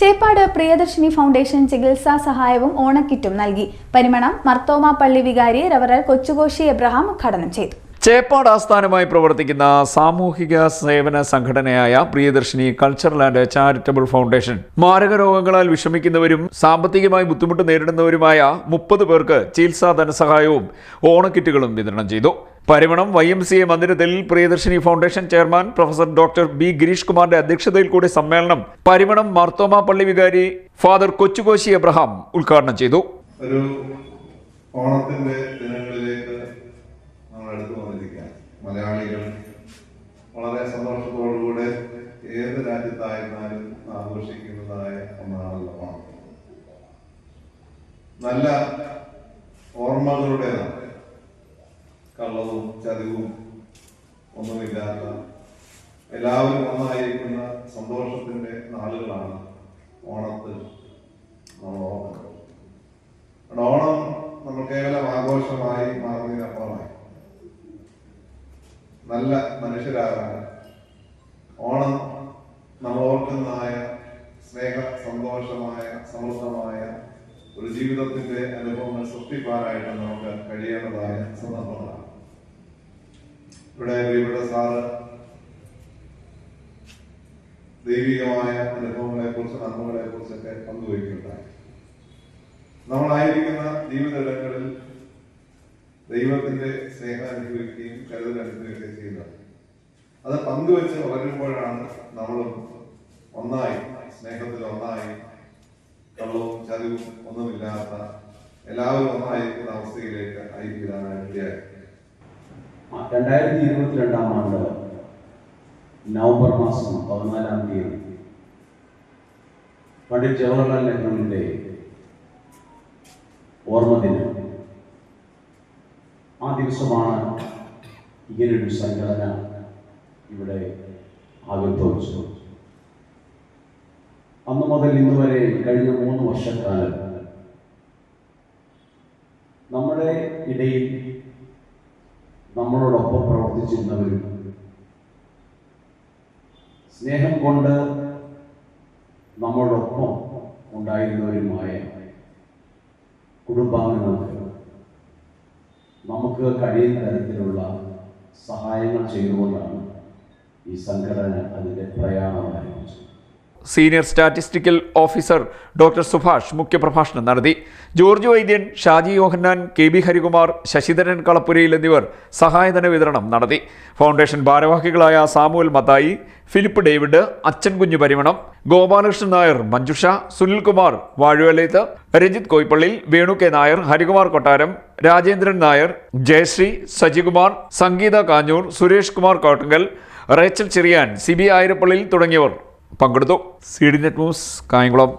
Cheppad Priyadarshini foundation ചികിത്സാ സഹായവും ഓണക്കിറ്റും നൽകി. പരിമണം മർത്തോമ പള്ളി വികാരി റവറൽ കൊച്ചുകോശി എബ്രഹാം ഉദ്ഘാടനം ചെയ്തു. ചേപ്പാട് ആസ്ഥാനമായി പ്രവർത്തിക്കുന്ന സാമൂഹിക സേവന സംഘടനയായ Priyadarshini cultural and charitable foundation. മാരക രോഗങ്ങളാൽ വിഷമിക്കുന്നവരും സാമ്പത്തികമായി ബുദ്ധിമുട്ട് നേരിടുന്നവരുമായ മുപ്പത് പേർക്ക് ചികിത്സാ ധനസഹായവും ഓണക്കിറ്റുകളും വിതരണം ചെയ്തു. Parimanam Y M C A മന്ദിരത്തിൽ Priyadarshini foundation chairman professor doctor B Girish കുമാറിന്റെ അധ്യക്ഷതയിൽ കൂടി സമ്മേളനം പരിമണം മാർത്തോമ പള്ളി വികാരി ഫാദർ കൊച്ചുകോശി എബ്രഹാം ഉദ്ഘാടനം ചെയ്തു. ഒരു ഓണത്തിന്റെ ദിനങ്ങളിലേക്ക് നമ്മൾ അടുത്ത് വന്നിരിക്കുകയാണ്. മലയാളികൾ വളരെ സന്തോഷത്തോടുകൂടെ ഏത് രാജ്യത്തായിരുന്നാലും ആഘോഷിക്കുന്നതായ ഒന്നാണല്ലോ ഓണം. നല്ല ഓർമ്മകളുടേതാണ്. കള്ളവും ചതിവും ഒന്നുമില്ലാത്ത എല്ലാവരും ഒന്നായിരിക്കുന്ന സന്തോഷത്തിന്റെ നാളുകളാണ് ഓണത്തിൽ നമ്മൾ ഓണം നമ്മൾ കേവലം ആഘോഷമായി മാറുന്നതിനപ്പുറമായി. നല്ല മനുഷ്യരാകാൻ ഓണം നമ്മൾ ഓർക്കുന്നതായ സ്നേഹ സന്തോഷമായ സമൃദ്ധമായ ഒരു ജീവിതത്തിന്റെ അനുഭവങ്ങൾ സൃഷ്ടിപ്പാനായിട്ട് നമുക്ക് കഴിയേണ്ടതായ സന്ദർഭങ്ങളാണ്. ഇവിടെ ഇവിടെ സാറ് ദൈവികമായ അനുഭവങ്ങളെ കുറിച്ച് നന്മകളെ കുറിച്ചൊക്കെ പങ്കുവയ്ക്കുകയുണ്ടായി നമ്മളായിരിക്കുന്ന ജീവിതങ്ങളിൽ ദൈവത്തിന്റെ സ്നേഹം അനുഭവിക്കുകയും കരുതൽ അനുഭവിക്കുകയും ചെയ്യുന്നത്. അത് പങ്കുവെച്ച് വളരുമ്പോഴാണ് നമ്മളും ഒന്നായി സ്നേഹത്തിൽ ഒന്നായി കള്ളവും ചതിവും ഒന്നുമില്ലാത്ത എല്ലാവരും ഒന്നായിരിക്കുന്ന അവസ്ഥയിലേക്ക് ആയിരിക്കാനായിട്ട് ഇടയായി രണ്ടായിരത്തി ഇരുപത്തിരണ്ടാം ആണ്ട് നവംബർ മാസം പതിനാലാം തീയതി പണ്ഡിറ്റ് ജവഹർലാൽ നെഹ്റുവിന്റെ ഓർമ്മ ദിനം ആ ദിവസമാണ് ഇങ്ങനൊരു സംഘടന ഇവിടെ ആവിർഭവിച്ചത്. അന്ന് മുതൽ ഇന്ന് വരെ കഴിഞ്ഞ മൂന്ന് വർഷക്കാലം നമ്മുടെ ഇടയിൽ നമ്മളോടൊപ്പം പ്രവർത്തിച്ചിരുന്നവരും സ്നേഹം കൊണ്ട് നമ്മളോടൊപ്പം ഉണ്ടായിരുന്നവരുമായ കുടുംബാംഗങ്ങൾക്ക് നമുക്ക് കഴിയുന്ന തരത്തിലുള്ള സഹായങ്ങൾ ചെയ്തുകൊണ്ടാണ് ഈ സംഘടന അതിന്റെ പ്രയാണം ആരംഭിച്ചത്. Senior statistical officer doctor Subhash മുഖ്യപ്രഭാഷണം നടത്തി. George Vaidyan Shaji Yohannan K B Harikumar Sasidharan Kalappurayil എന്നിവർ സഹായധന വിതരണം നടത്തി. ഫൗണ്ടേഷൻ ഭാരവാഹികളായ സാമുവൽ മത്തായി ഫിലിപ്പ് ഡേവിഡ് അച്ഛൻ Kunju Parimanam Gopalakrishnan Nair Manjusha Sunilkumar Vazhuvaleth Ranjith Koipallil Venu K Nair Harikumar Kottaram Rajendran Nair Jayasree Sajikumar Sangeetha Kanjoor Suresh Kumar Kottankal Rachel Cherian C B Ayirappalliyil തുടങ്ങിയവർ പങ്കെടുത്തു. C D net news Kayamkulam.